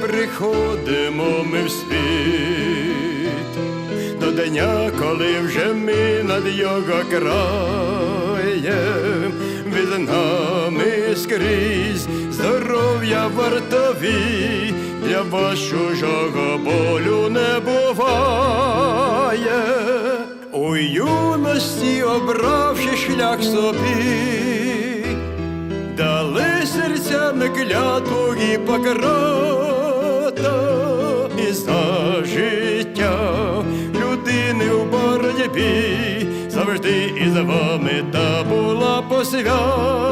приходимо ми в світ, до дня, коли вже ми над його краєм, з нами скрізь здоров'я вартові, для вас чужого болю не буває. У юності обравши шлях собі, серцями клятву Гіппократа і за життя людини у боротьбі завжди із вами та була посвята,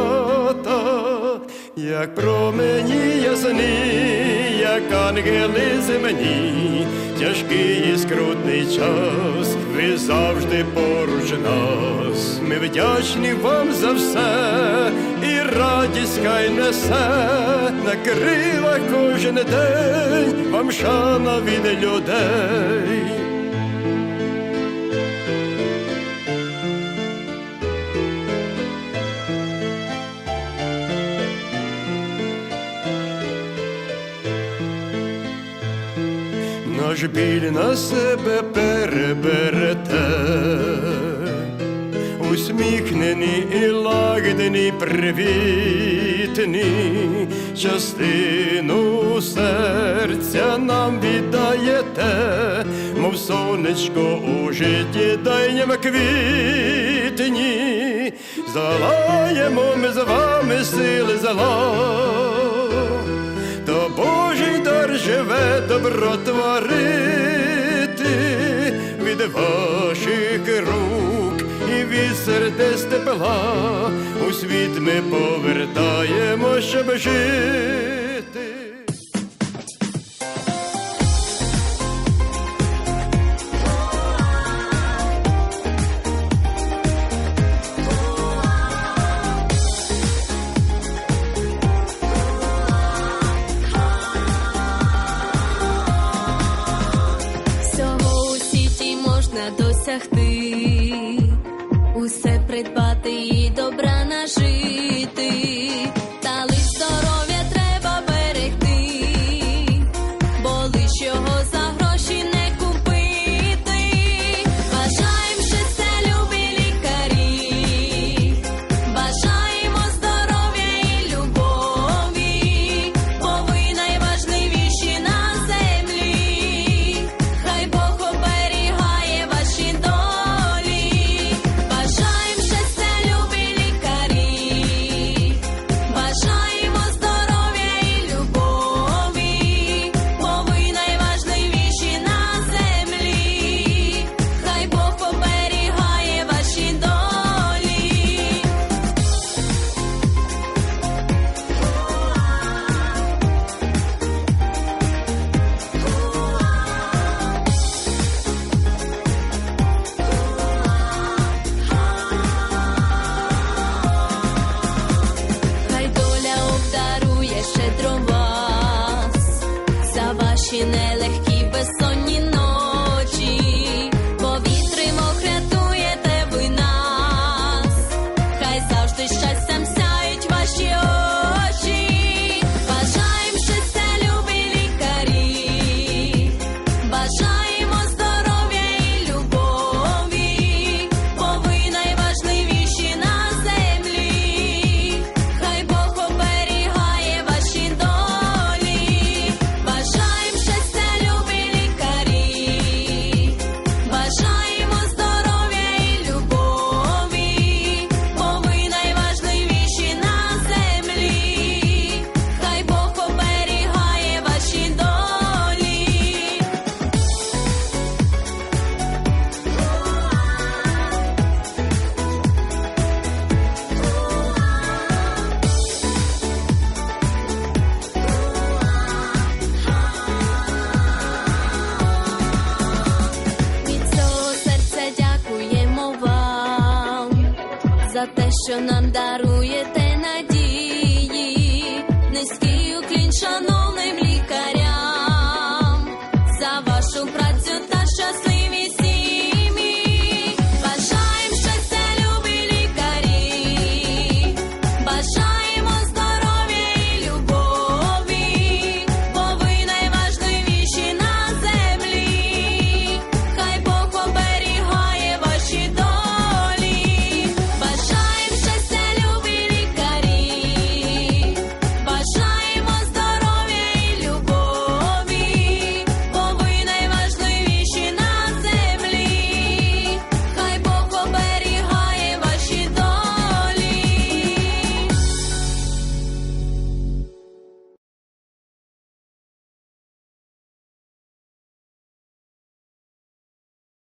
як промені ясні, як ангели земні, тяжкий і скрутний час, ви завжди поруч нас. Ми вдячні вам за все, і радість хай несе на крилах кожен день, вам шана від людей. Наш біль на себе переберете, усміхнені і лагідні, привітні, частину серця нам віддаєте, мов сонечко у житті дайням квітні, залаємо ми з вами сили дар живе добро творити тепла у світ ми повертаємо, щоб жити. Досягти, emocjonan daruje